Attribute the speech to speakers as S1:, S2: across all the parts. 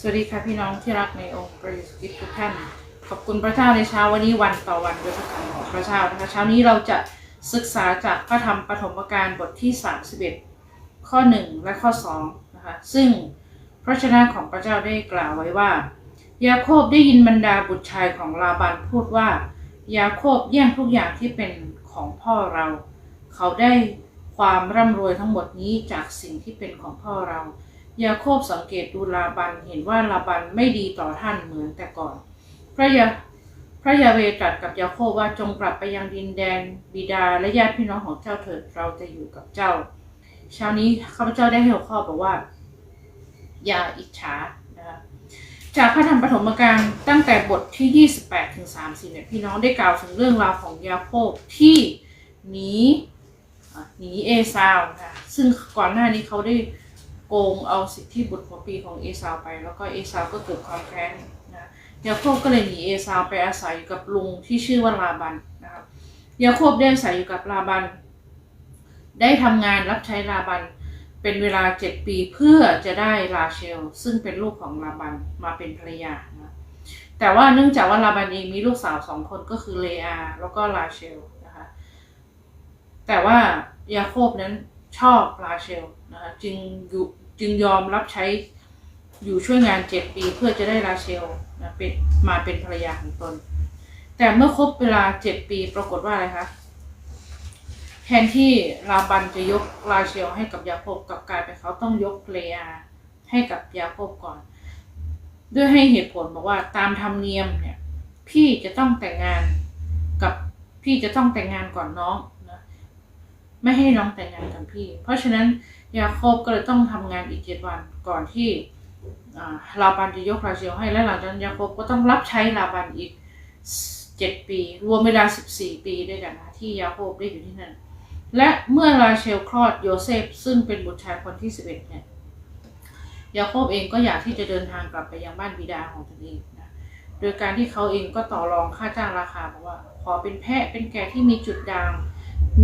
S1: สวัสดีค่ะพี่น้องที่รักในองค์ประยุทธ์ทุกท่าน ขอบคุณพระเจ้าในเช้าวันนี้วันต่อวันด้วยพระคุณของพระเจ้านะคะเช้านี้เราจะศึกษาจากพระธรรมปฐมกาลบทที่ 31 ข้อ 1 และข้อ2นะคะซึ่งพระชนะของพระเจ้าได้กล่าวไว้ว่า ยาโคบได้ยินบรรดาบุตรชายของลาบันพูดว่า ยาโคบแย่งทุกอย่างที่เป็นของพ่อเรา เขาได้ความร่ำรวยทั้งหมดนี้จากสิ่งที่เป็นของพ่อเรา ยาโคบสังเกตดูลาบันเห็นว่าลาบันไม่ดีต่อท่านเหมือนแต่ก่อน พระยาพระยาเวตรัสกับยาโคบว่าจงกลับไปยังดินแดนบิดาและญาติพี่น้องของเจ้าเถิดเราจะอยู่กับเจ้า เช้านี้ข้าพเจ้าได้ให้หัวข้อบอกว่า อย่าอิจฉานะคะจากพระธรรมปฐมกาลตั้งแต่บทที่ 28ถึง30เนี่ยพี่น้องได้กล่าวถึงเรื่องราวของยาโคบที่หนีหนีเอซาวนะซึ่งก่อนหน้านี้เขาได้ โกงเอาสิทธิบุตรหัวปีของเอซาวไป แล้วก็เอซาวก็เกิดความแค้นนะยาโคบก็เลยหนีเอซาวไปอาศัยอยู่กับลุงที่ชื่อว่าลาบันนะครับยาโคบได้อาศัยอยู่กับลาบัน ได้ทำงานรับใช้ลาบันเป็นเวลาเจ็ดปีเพื่อจะได้ลาเชล ซึ่งเป็นลูกของลาบันมาเป็นภรรยานะแต่ว่าเนื่องจากว่าลาบันเองมีลูกสาวสองคนก็คือเลอา แล้วก็ลาเชลนะคะแต่ว่ายาโคบนั้นชอบราเชลนะคะจึงอยู่ จึงยอมรับใช้อยู่ช่วยงานเจ็ดปีเพื่อจะได้ราเชลนะเป็นมาเป็นภรรยาของตน แต่เมื่อครบเวลาเจ็ดปีปรากฏว่าอะไรคะแทนที่ลาบันจะยกราเชลให้กับยาโคบกับกลายเป็นเขาต้องยกเลอาให้กับยาโคบก่อน ด้วยให้เหตุผลบอกว่าตามธรรมเนียมเนี่ย พี่จะต้องแต่งงานกับพี่จะต้องแต่งงานก่อนน้องนะไม่ให้น้องแต่งงานกับพี่ เพราะฉะนั้น ยาโคบก็เลยต้องทำงานอีกเจ็ดวันก่อนที่อ่าลาบันจะยกราเชลให้และหลังจากนั้นยาโคบก็ต้องรับใช้ลาบันอีกเจ็ดปี รวมเวลาสิบสี่ปีด้วยกันนะที่ยาโคบได้อยู่ที่นั่น และเมื่อราเชลคลอดโยเซฟซึ่งเป็นบุตรชายคนที่สิบเอ็ดเนี่ยยาโคบเองก็อยากที่จะเดินทางกลับไปยังบ้านบิดาของตนเองนะโดยการที่เขาเองก็ต่อรองค่าจ้างราคาบอกว่า ขอเป็นแพะเป็นแกะที่มีจุดด่าง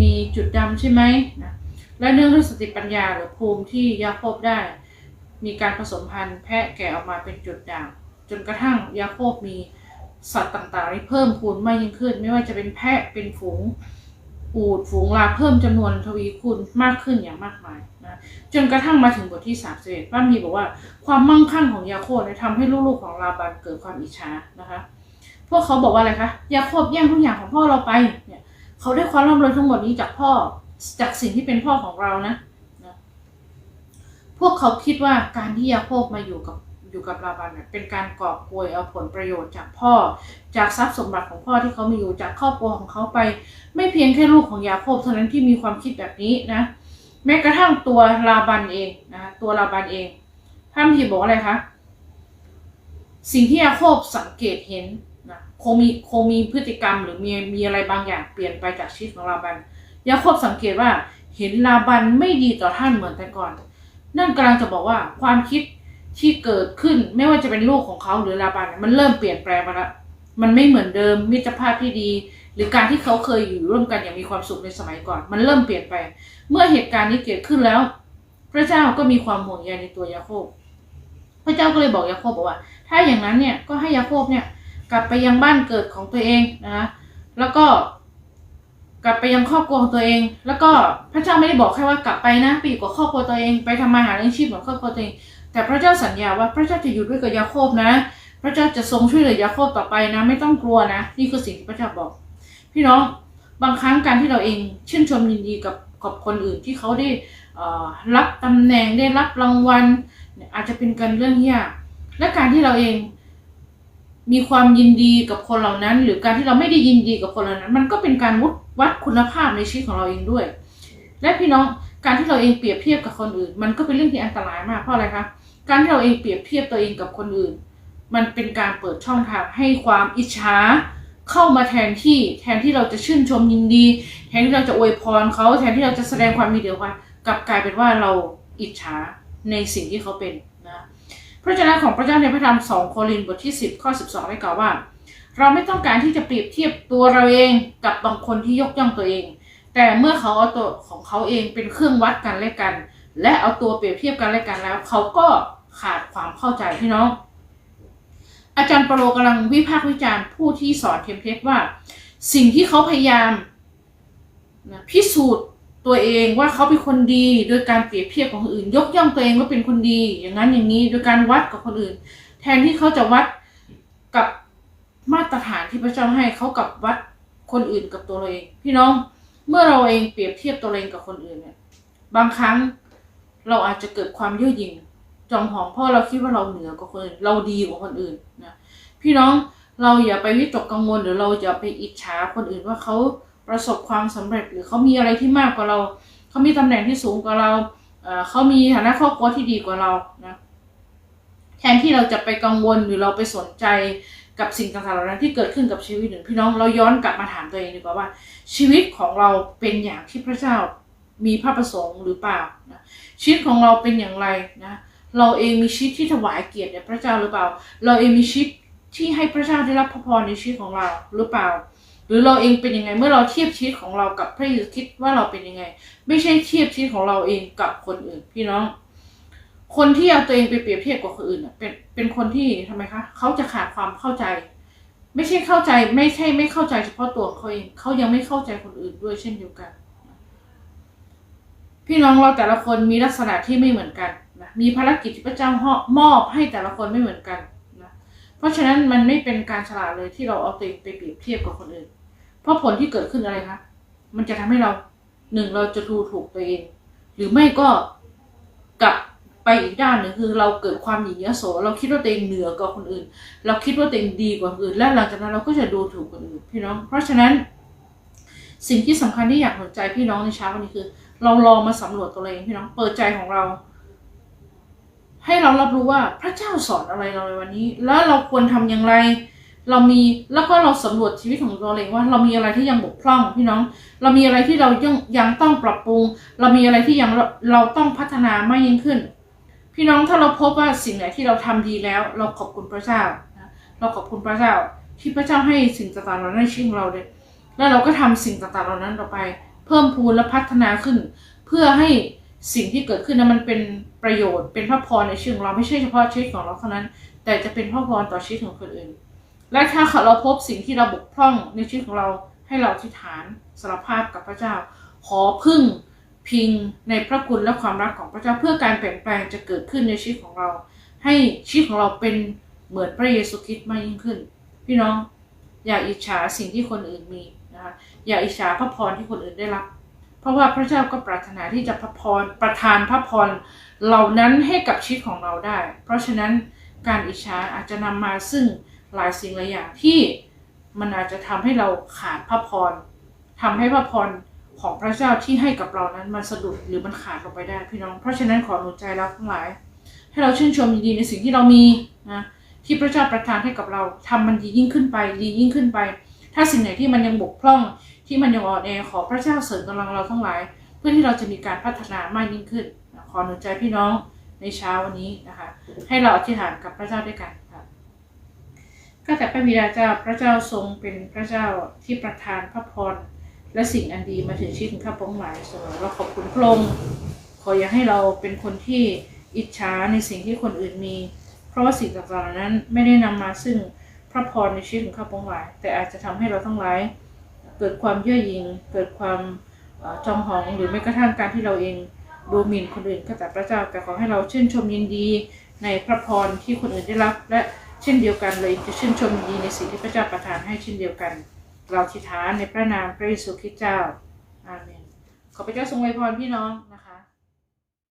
S1: มีจุดดำใช่ไหมนะ และเนื่องด้วยสติปัญญาหรือภูมิที่ยาโคบได้ มีการผสมพันธุ์แพะแกะออกมาเป็นจุดด่าง จนกระทั่งยาโคบมีสัตว์ต่างๆที่เพิ่มพูนมากยิ่งขึ้น ไม่ว่าจะเป็นแพะเป็นฝูงอูดฝูงลาเพิ่มจำนวนทวีคูณมากขึ้นอย่างมากมายนะจนกระทั่งมาถึงบทที่3ามสิบเอ็ดพระคัมภีร์บอกว่าความมั่งคั่งของยาโคบเนี่ยทำให้ลูกๆของลาบันเกิดความอิจฉานะคะ พวกเขาบอกว่าอะไรคะยาโคบแย่งทุกอย่างของพ่อเราไปเนี่ยเขาได้ความร่ำรวยทั้งหมดนี้จากพ่อ จากสิ่งที่เป็นพ่อของเรานะนะพวกเขาคิดว่าการที่ยาโคบมาอยู่กับอยู่กับลาบันเนี่ยเป็นการกอบโกยเอาผลประโยชน์จากพ่อ จากทรัพย์สมบัติของพ่อที่เขามีอยู่จากครอบครัวของเขาไป ไม่เพียงแค่ลูกของยาโคบเท่านั้นที่มีความคิดแบบนี้นะ แม้กระทั่งตัวลาบันเองนะตัวลาบันเองพระมีบอกอะไรคะสิ่งที่ยาโคบสังเกตเห็นนะคงมีคงมีพฤติกรรมหรือมีมีอะไรบางอย่างเปลี่ยนไปจากชีวิตของลาบัน ยาโคบสังเกตว่าเห็นลาบันไม่ดีต่อท่านเหมือนแต่ก่อน นั่นกำลังจะบอกว่าความคิดที่เกิดขึ้นไม่ว่าจะเป็นลูกของเขาหรือลาบันมันเริ่มเปลี่ยนแปลงมาแล้วมันไม่เหมือนเดิมมิตรภาพที่ดี หรือการที่เขาเคยอยู่ร่วมกันอย่างมีความสุขในสมัยก่อน มันเริ่มเปลี่ยนไป เมื่อเหตุการณ์นี้เกิดขึ้นแล้ว พระเจ้าก็มีความห่วงใยในตัวยาโคบ พระเจ้าก็เลยบอกยาโคบบอกว่า ถ้าอย่างนั้นเนี่ยก็ให้ยาโคบเนี่ยกลับไปยังบ้านเกิดของตัวเองนะคะแล้วก็ กลับไปยังครอบครัวของตัวเอง แล้วก็พระเจ้าไม่ได้บอกแค่ว่ากลับไปนะไปอยู่กับครอบครัวตัวเอง ไปทำมาหาเลี้ยงชีพของครอบครัวตัวเอง แต่พระเจ้าสัญญาว่าพระเจ้าจะอยู่ด้วยกับยาโคบนะ พระเจ้าจะทรงช่วยเหลือยาโคบต่อไปนะ ไม่ต้องกลัวนะ นี่คือสิ่งที่พระเจ้าบอก พี่น้องบางครั้งการที่เราเองชื่นชมยินดีกับกับคนอื่นที่เขาได้รับตำแหน่งได้รับรางวัลอาจจะเป็นการเรื่องยากและการที่เราเอง มีความยินดีกับคนเหล่านั้น หรือการที่เราไม่ได้ยินดีกับคนเหล่านั้น มันก็เป็นการวัดวัดคุณภาพในชีวิตของเราเองด้วย และพี่น้องการที่เราเองเปรียบเทียบกับคนอื่น มันก็เป็นเรื่องที่อันตรายมากเพราะอะไรคะการที่เราเองเปรียบเทียบตัวเองกับคนอื่น มันเป็นการเปิดช่องทางให้ความอิจฉาเข้ามาแทนที่แทนที่เราจะชื่นชมยินดี แทนที่เราจะอวยพรเขาแทนที่เราจะแสดงความมีเดียวกันกลับกลายเป็นว่าเราอิจฉาในสิ่งที่เขาเป็น พระเจ้าของพระเจ้าในพระธรรม2โครินธ์บทที่ 10 ข้อ 12 ได้กล่าวว่า เราไม่ต้องการที่จะเปรียบเทียบตัวเราเองกับบางคนที่ยกย่องตัวเอง แต่เมื่อเขาเอาตัวของเขาเองเป็นเครื่องวัดกันและกัน และเอาตัวเปรียบเทียบกันและกันแล้ว เขาก็ขาดความเข้าใจพี่น้อง อาจารย์เปโลกำลังวิพากษ์วิจารณ์ผู้ที่สอนเทมเพลตว่า สิ่งที่เขาพยายามนะพิสูจน์ ตัวเองว่าเขาเป็นคนดี โดยการเปรียบเทียบกับคนอื่น ยกย่องตัวเองว่าเป็นคนดี อย่างนั้นอย่างนี้โดยการวัดกับคนอื่น แทนที่เขาจะวัดกับมาตรฐานที่พระเจ้าให้เขากับวัดคนอื่นกับตัวเราเอง พี่น้องเมื่อเราเองเปรียบเทียบตัวเองกับคนอื่นเนี่ยบางครั้งเราอาจจะเกิดความเย่อหยิ่งจองหองเพราะเราคิดว่าเราเหนือกว่าคนอื่น เราดีกว่าคนอื่นนะพี่น้องเราอย่าไปวิตกกังวลหรือเราอย่าไปอิจฉาคนอื่นว่าเขา ประสบความสำเร็จ หรือเขามีอะไรที่มากกว่าเรา เขามีตำแหน่งที่สูงกว่าเราเอ่อเขามีฐานะครอบครัวที่ดีกว่าเรานะแทนที่เราจะไปกังวลหรือเราไปสนใจกับสิ่งต่างๆเหล่านั้นที่เกิดขึ้นกับชีวิตหนึ่งพี่น้องเราย้อนกลับมาถามตัวเองดีกว่าว่า ชีวิตของเราเป็นอย่างที่พระเจ้ามีพระประสงค์หรือเปล่านะชีวิตของเราเป็นอย่างไรนะเราเองมีชีวิตที่ถวายเกียรติแด่พระเจ้าหรือเปล่า เราเองมีชีวิตที่ให้พระเจ้าได้รับพระพรในชีวิตของเราหรือเปล่า หรือเราเองเป็นยังไงเมื่อเราเทียบชีวิตของเรากับพระเยซูคริดว่าเราเป็นยังไง ไม่ใช่เทียบชีวิตของเราเองกับคนอื่น พี่น้อง คนที่เอาตัวเองไปเปรียบเทียบกับคนอื่นเป็นเป็นคนที่ทำไมคะเขาจะขาดความเข้าใจ ไม่ใช่เข้าใจไม่ใช่ไม่เข้าใจเฉพาะตัวเขาเองเขายังไม่เข้าใจคนอื่นด้วยเช่นเดียวกัน พี่น้องเราแต่ละคนมีลักษณะที่ไม่เหมือนกันนะมีภารกิจที่พระเจ้ามอบให้แต่ละคนไม่เหมือนกันนะเพราะฉะนั้นมันไม่เป็นการฉลาดเลยที่เราเอาตัวเองไปเปรียบเทียบกับคนอื่น เพราะผลที่เกิดขึ้นอะไรคะมันจะทำให้เราหนึ่งเราจะดูถูกตัวเอง หรือไม่ก็กลับไปอีกด้านหนึ่งคือเราเกิดความหยิ่งยโสเราคิดว่าตัวเองเหนือกว่าคนอื่น เราคิดว่าตัวเองดีกว่าคนอื่น และหลังจากนั้นเราก็จะดูถูกคนอื่นพี่น้อง เพราะฉะนั้น สิ่งที่สำคัญที่อยากสนใจพี่น้องในเช้าวันนี้คือ เราลองมาสำรวจตัวเองพี่น้องเปิดใจของเรา ให้เรารับรู้ว่าพระเจ้าสอนอะไรเราในวันนี้ แล้วเราควรทำอย่างไร เรามีแล้วก็เราสำรวจชีวิตของตัวเองว่า เรามีอะไรที่ยังบกพร่องพี่น้อง เรามีอะไรที่เรายังยังต้องปรับปรุง เรามีอะไรที่ยังเราเราต้องพัฒนามากยิ่งขึ้น พี่น้องถ้าเราพบว่าสิ่งไหนที่เราทำดีแล้ว เราขอบคุณพระเจ้าเราขอบคุณพระเจ้า ที่พระเจ้าให้สิ่งต่างๆเหล่านั้นในชีวิตของเราเลย แล้วเราก็ทำสิ่งต่างๆเหล่านั้นต่อไป เพิ่มพูนและพัฒนาขึ้น เพื่อให้สิ่งที่เกิดขึ้นนั้นมันเป็นประโยชน์เป็นพระพรในชีวิตของเราไม่ใช่เฉพาะชีวิตของเราเท่านั้น แต่จะเป็นพระพรต่อชีวิตของคนอื่น และถ้าเราพบสิ่งที่เราบกพร่องในชีวิตของเราให้เราอธิฐานสารภาพกับพระเจ้า ขอพึ่งพิงในพระคุณและความรักของพระเจ้าเพื่อการเปลี่ยนแปลงจะเกิดขึ้นในชีวิตของเรา ให้ชีวิตของเราเป็นเหมือนพระเยซูคริสต์มากยิ่งขึ้น พี่น้องอย่าอิจฉาสิ่งที่คนอื่นมีนะคะอย่าอิจฉาพระพรที่คนอื่นได้รับ เพราะว่าพระเจ้าก็ปรารถนาที่จะพระพรประทานพระพรเหล่านั้นให้กับชีวิตของเราได้ เพราะฉะนั้นการอิจฉาอาจจะนำมาซึ่ง หลายสิ่งหลายอย่างที่มันอาจจะทำให้เราขาดพระพรทำให้พระพรของพระเจ้าที่ให้กับเรานั้นมันสะดุดหรือมันขาดลงไปได้พี่น้อง เพราะฉะนั้นขอหนุนใจเราทั้งหลาย ให้เราชื่นชมยินดีในสิ่งที่เรามีนะที่พระเจ้าประทานให้กับเราทำมันดียิ่งขึ้นไป ดียิ่งขึ้นไป ถ้าสิ่งไหนที่มันยังบกพร่องที่มันยังอ่อนแอขอพระเจ้าเสริมกำลังเราทั้งหลาย เพื่อที่เราจะมีการพัฒนามากยิ่งขึ้น ขอหนุนใจพี่น้องในเช้าวันนี้นะคะ ให้เราอธิษฐานกับพระเจ้าด้วยกัน ค่ะก็แต่พระบิดาเจ้าพระเจ้าทรงเป็นพระเจ้าที่ประทานพระพรและสิ่งอันดีมาถึงชีวิตของข้าพงหลายเสมอเราขอบคุณพระองค์ขออย่าให้เราเป็นคนที่อิจฉาในสิ่งที่คนอื่นมี เพราะว่าสิ่งต่างๆนั้นไม่ได้นำมาซึ่งพระพรในชีวิตของข้าพงหลาย แต่อาจจะทำให้เราทั้งหลาย เกิดความเย่อหยิ่งเกิดความจองหองหรือแม้กระทั่งการที่เราเองดูหมิ่นคนอื่นก็แต่พระเจ้าแต่ขอให้เราชื่นชมยินดีในพระพรที่คนอื่นได้รับและ เช่นเดียวกันเลยจะชื่นชมยินดีในสิ่งที่พระเจ้าประทานให้เช่นเดียวกัน เราทิฐานในพระนามพระเยซูคริสต์เจ้าอาเมนขอพระเจ้าทรงไวยพรพี่น้องนะคะ